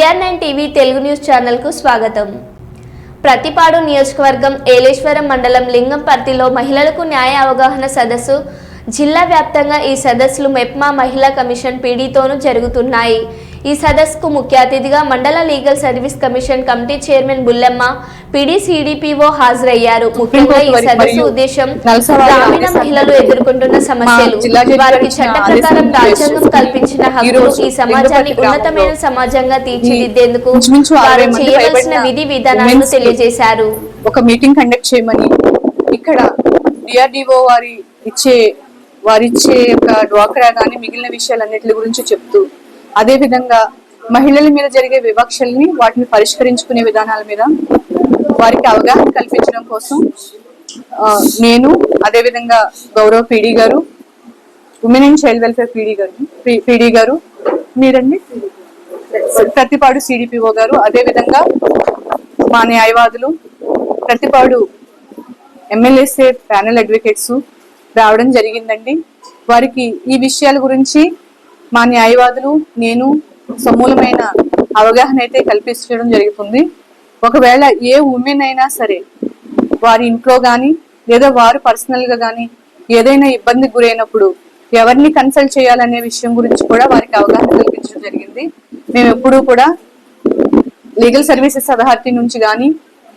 AR nine TV Telugu news ఛానల్కు స్వాగతం. ప్రతిపాడు నియోజకవర్గం ఏలేశ్వరం మండలం లింగంపర్తిలో మహిళలకు న్యాయ అవగాహన సదస్సు జిల్లా వ్యాప్తంగా ఈ సదస్సులు మెప్మా మహిళా కమిషన్ పీడీతోనూ జరుగుతున్నాయి. ఈ సదస్సుకు ముఖ్య అతిథిగా మండల legal service commission committee chairman Bullemma PD CDPO హాజరయ్యారు. ముఖ్యంగా ఈ సదస్సు ఉద్దేశం గ్రామీణ మహిళలు ఎదుర్కొంటున్న సమస్యలు వారికి చట్ట ప్రకారం రాజ్యాంగం కల్పించిన ఈరోజు ఈ సమాజాన్ని ఉన్నతమైన సమాజంగా తీర్చిదిద్దేందుకు వారు చేయవలసిన విధి విధానాలను తెలియజేశారు. ఒక మీటింగ్ కండక్ట్ చేయమని ఇక్కడ డిఆర్డిఓ వారి ఇచ్చే వారిచ్చే యొక్క డ్వాక్రా కానీ మిగిలిన విషయాలన్నిటి గురించి చెప్తూ అదే విధంగా మహిళల మీద జరిగే వివక్షల్ని వాటిని పరిష్కరించుకునే విధానాల మీద వారికి అవగాహన కల్పించడం కోసం నేను అదే విధంగా గౌరవ్ పీడి గారు women and child welfare PD గారు పీడి గారు మీరండి? ప్రతిపాడు సిడిపిఓ గారు అదే విధంగా మా న్యాయవాదులు ప్రతిపాడు ఎమ్మెల్యేసే ప్యానెల్ అడ్వకేట్స్ రావడం జరిగిందండి. వారికి ఈ విషయాల గురించి మా న్యాయవాదులు నేను సమూలమైన అవగాహన అయితే కల్పించడం జరుగుతుంది. ఒకవేళ ఏ ఉమెన్ అయినా సరే వారి ఇంట్లో కానీ లేదా వారు పర్సనల్గా కానీ ఏదైనా ఇబ్బందికి గురైనప్పుడు ఎవరిని కన్సల్ట్ చేయాలనే విషయం గురించి కూడా వారికి అవగాహన కల్పించడం జరిగింది. మేము ఎప్పుడూ కూడా లీగల్ సర్వీసెస్ అథారిటీ నుంచి కానీ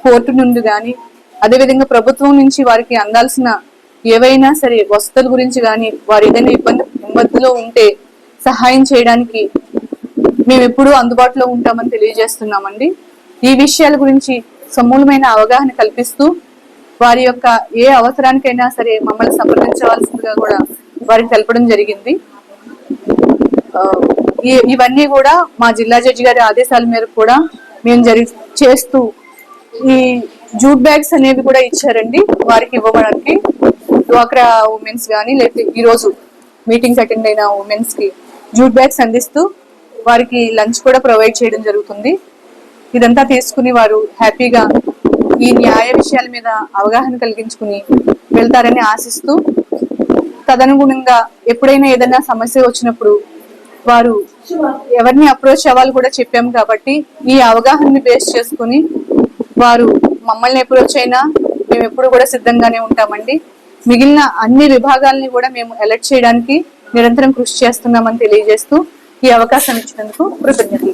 కోర్టు నుండి కానీ అదేవిధంగా ప్రభుత్వం నుంచి వారికి అందాల్సిన ఏవైనా సరే వసతుల గురించి కానీ వారు ఏదైనా ఇబ్బంది ఇబ్బందిలో ఉంటే సహాయం చేయడానికి మేము ఎప్పుడూ అందుబాటులో ఉంటామని తెలియజేస్తున్నామండి. ఈ విషయాల గురించి సమూలమైన అవగాహన కల్పిస్తూ వారి యొక్క ఏ అవసరానికైనా సరే మమ్మల్ని సంప్రదించవలసిందిగా కూడా వారికి తెలపడం జరిగింది. ఇవన్నీ కూడా మా జిల్లా జడ్జి గారి ఆదేశాల మేరకు కూడా మేము జరి చేస్తూ ఈ జూట్ బ్యాగ్స్ అనేవి కూడా ఇచ్చారండి వారికి ఇవ్వడానికి. డ్వాక్రా ఉమెన్స్ కానీ లేకపోతే ఈరోజు మీటింగ్స్ అటెండ్ అయిన ఉమెన్స్కి జూట్ బ్యాగ్స్ అందిస్తూ వారికి లంచ్ కూడా ప్రొవైడ్ చేయడం జరుగుతుంది. ఇదంతా తీసుకుని వారు హ్యాపీగా ఈ న్యాయ విషయాల మీద అవగాహన కలిగించుకుని వెళ్తారని ఆశిస్తూ తదనుగుణంగా ఎప్పుడైనా ఏదైనా సమస్య వచ్చినప్పుడు వారు ఎవరిని అప్రోచ్ అవ్వాలి కూడా చెప్పాము కాబట్టి ఈ అవగాహనని బేస్ చేసుకుని వారు మమ్మల్ని అప్రోచ్ అయినా మేము ఎప్పుడు కూడా సిద్ధంగానే ఉంటామండి. మిగిలిన అన్ని విభాగాలని కూడా మేము అలర్ట్ చేయడానికి నిరంతరం కృషి చేస్తున్నామని తెలియజేస్తూ ఈ అవకాశం ఇచ్చినందుకు కృతజ్ఞతలు.